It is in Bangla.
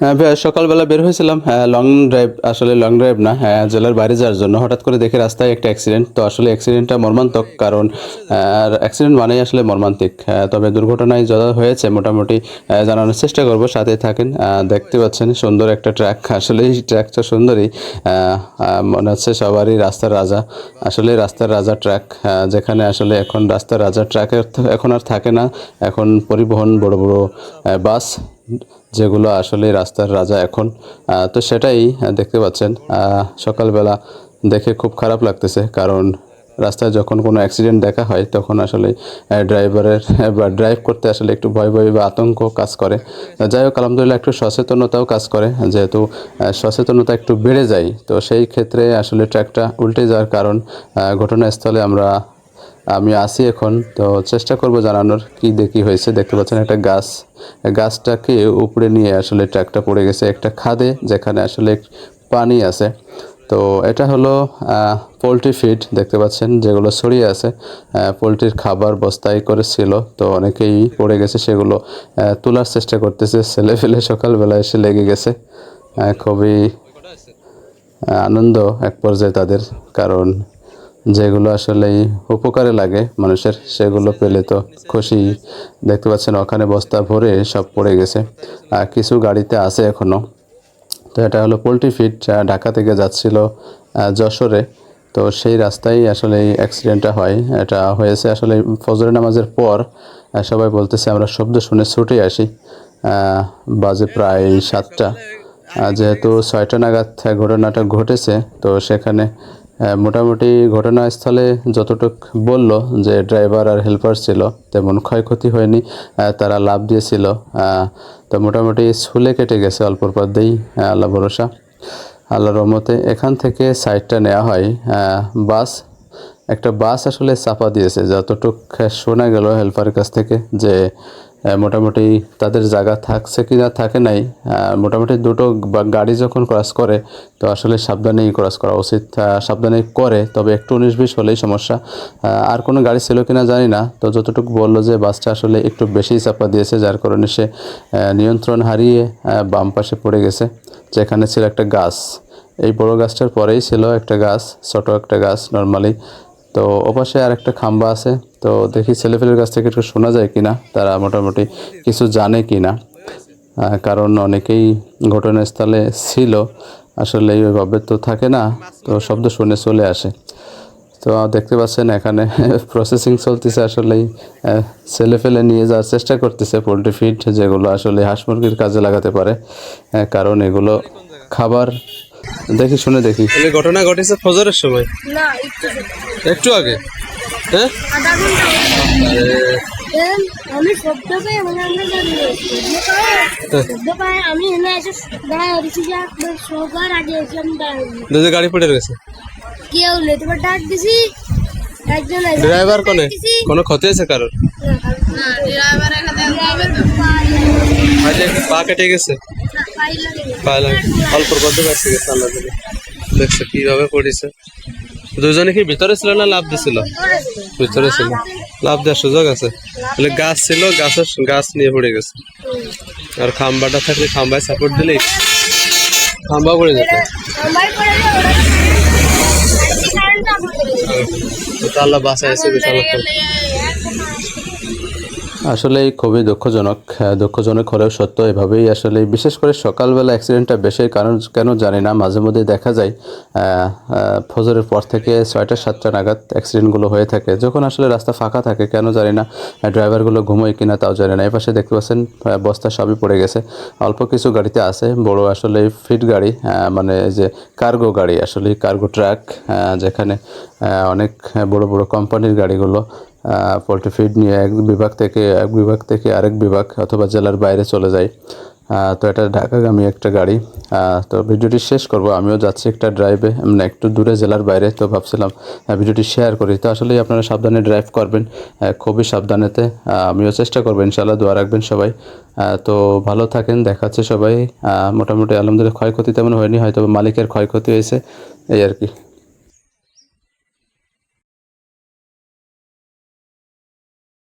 হ্যাঁ সকালবেলা বের হয়েছিলাম। হ্যাঁ লং ড্রাইভ আসলে লং ড্রাইভ না হ্যাঁ জেলার বাইরে যাওয়ার জন্য। হঠাৎ করে দেখে রাস্তায় একটা অ্যাক্সিডেন্ট তো আসলে অ্যাক্সিডেন্টটা মর্মান্তক কারণ অ্যাক্সিডেন্ট মানেই আসলে মর্মান্তিক। হ্যাঁ, তবে দুর্ঘটনায় যা হয়েছে মোটামুটি জানানোর চেষ্টা করব। সাথে থাকেন দেখতে পাচ্ছেন সুন্দর একটা ট্র্যাক আসলে এই ট্র্যাকটা সুন্দরই মনে হচ্ছে সবারই রাস্তার রাজা। আসলে রাস্তার রাজা ট্র্যাক যেখানে আসলে এখন রাস্তার রাজা ট্র্যাকের এখন আর থাকে না। এখন পরিবহন বড় বড় বাস যেগুলো আসলে রাস্তার রাজা এখন। তো সেটাই দেখতে পাচ্ছেন। সকালবেলা দেখে খুব খারাপ লাগতেছে, কারণ রাস্তায় যখন কোনো অ্যাক্সিডেন্ট দেখা হয়, তখন আসলে ড্রাইভারের বা ড্রাইভ করতে আসলে একটু ভয় ভয় বা আতঙ্ক কাজ করে। যাই হোক, আলহামদুলিল্লাহ একটু সচেতনতাও কাজ করে, যেহেতু সচেতনতা একটু বেড়ে যায়। তো সেই ক্ষেত্রে আসলে ট্র্যাকটা উল্টে যাওয়ার কারণ ঘটনাস্থলে আমরা আমি আসি এখন, তো চেষ্টা করব জানানোর কি দেখি হয়েছে। দেখতে পাচ্ছেন একটা গাছ। গাছটাকে উপরে নিয়ে আসলে ট্র্যাকটা পড়ে গেছে একটা খাদে, যেখানে আসলে পানি আছে। তো এটা হলো পোলট্রি ফিড, দেখতে পাচ্ছেন যেগুলো ছড়িয়ে আছে। পোলট্রির খাবার বস্তায় করেছিল তো অনেকেই পড়ে গেছে সেগুলো তোলার চেষ্টা করতেছে। ছেলে ফেলে সকালবেলা এসে লেগে গেছে। খুবই আনন্দ এক পর্যায়ে তাদের, কারণ যেগুলো আসলে উপকারে লাগে মানুষের, সেগুলো পেলে তো খুশি। দেখতে পাচ্ছেন, ওখানে বস্তা ভরে সব পড়ে গেছে। আর কিছু গাড়িতে আছে এখনও তো এটা হলো পোলট্রি ফিট ঢাকা থেকে যাচ্ছিল যশোরে। তো সেই রাস্তায় আসলে এই অ্যাক্সিডেন্টটা হয়। এটা হয়েছে আসলে ফজর নামাজের পর সবাই বলতেছে, আমরা শব্দ শুনে ছুটে আসি। বাজে প্রায় সাতটা। যেহেতু ছয়টা নাগাদ ঘটনাটা ঘটেছে, তো সেখানে মোটামুটি ঘটনাস্থলে যতটুক বলল যে ড্রাইভার আর হেল্পার ছিল, তেমন ক্ষয়ক্ষতি হয়নি তারা লাভ দিয়েছিল। তো মোটামুটি স্কুলে কেটে গেছে অল্পর পর্দেই আল্লাহ ভরসা। আল্লাহ রহমতে এখান থেকে সাইডটা নেওয়া হয়। বাস, একটা বাস আসলে চাপা দিয়েছে। যতটুক শোনা গেল হেল্পারের কাছ থেকে যে মোটামুটি তাদের জায়গা থাকছে কি না থাকে নাই। মোটামুটি দুটো গাড়ি যখন ক্রস করে, তো আসলে সাবধানেই ক্রস করা উচিত। সাবধানে করে, তবে একটু উনিশ বিশ হলেই সমস্যা। আর কোনো গাড়ি ছিল কিনা জানি না, তো যতটুকু বলল যে বাসটা আসলে একটু বেশি চাপা দিয়েছে, যার কারণে সে নিয়ন্ত্রণ হারিয়ে বাম পাশে পড়ে গেছে, যেখানে ছিল একটা গাছ। এই বড় গাছটার পরেই ছিল একটা গাছ, ছোট একটা গাছ নর্মালি তো ওপাশে আর একটা খাম্বা আছে। তো দেখি ছেলেপেলের কাছ থেকে একটু শোনা যায় কিনা, তারা মোটামুটি কিছু জানে কি না কারণ অনেকেই ঘটনাস্থলে ছিল, আসলে ওইভাবে তো থাকে না, তো শব্দ শুনে চলে আসে। তো দেখতে পাচ্ছেন এখানে প্রসেসিং চলতেছে আসলেই। ছেলে ফেলে নিয়ে যাওয়ার চেষ্টা করতেছে পোলট্রি ফিড যেগুলো আসলে হাঁস মুরগির কাজে লাগাতে পারে। কারণ এগুলো খাবার দেখি শুনে দেখি। এই ঘটনা ঘটেছে ফজরের সময়? না একটু একটু আগে? হ্যাঁ? আধা ঘণ্টা দেন আমি শব্দ পেয়ে মানে আমরা দাঁড়িয়ে শব্দ পাই শব্দ পাই আমি এনে এসে দাঁড়ায় যে সবার আগে এসে আমি দাঁড়াই দুটো গাড়ি পড়ে কেউ ডাক দিছি? ড্রাইভার কোনে? কোনো ক্ষতি হয়েছে কারোর? আজকে পা কেটে গেছে। পা অল্প কত কাছে গেছে আল্লাহ দেখছ কীভাবে পড়েছে? দুজনে কি ভিতরে ছিল না লাভ দিছিল? ভিতরে ছিল। লাভ দেওয়ার সুযোগ আছে? তাহলে গাছ ছিল গাছের গাছ নিয়ে পড়ে গেছে। আর খাম্বাটা থাকলে খাম্বায় সাপোর্ট দিলেই খাম্বা পড়ে যেত। তো আল্লাহ বাঁচাইছে বিশাল আসলে খুবই দুঃখজনক। দুঃখজনক হলেও সত্য এভাবেই আসলে, বিশেষ করে সকালবেলা অ্যাক্সিডেন্টটা বেশি কারণ, কেন জানি না, মাঝে মধ্যে দেখা যায় ফজরের পর থেকে ছয়টা, সাতটা নাগাদ অ্যাক্সিডেন্টগুলো হয়ে থাকে। যখন আসলে রাস্তা ফাঁকা থাকে, কেন জানি না ড্রাইভারগুলো ঘুমোয় কিনা তাও জানি না। এই পাশে দেখতে পাচ্ছেন বস্তা সবই পড়ে গেছে। অল্প কিছু গাড়িতে আছে, বড় আসলে ফিট গাড়ি মানে যে কার্গো গাড়ি, আসলে কার্গো ট্রাক যেখানে অনেক বড় বড় কোম্পানির গাড়িগুলো পোলট্রি ফিড নিয়ে এক বিভাগ থেকে, এক বিভাগ থেকে আরেক বিভাগ অথবা জেলার বাইরে চলে যায়। তো এটা ঢাকাগামী একটা গাড়ি। তো ভিডিওটি শেষ করব। আমিও যাচ্ছি একটা ড্রাইভে মানে একটু দূরে জেলার বাইরে, তো ভাবছিলাম ভিডিওটি শেয়ার করি। তো আসলেই আপনারা সাবধানে ড্রাইভ করবেন খুবই সাবধানেতে। আমিও চেষ্টা করব ইনশাল্লাহ দোয়া রাখবেন সবাই। তো ভালো থাকেন, দেখাচ্ছে সবাই। মোটামুটি আলহামদুলিল্লাহ ক্ষয়ক্ষতি তেমন হয়নি, হয়তো মালিকের ক্ষয়ক্ষতি হয়েছে, এই আর কি।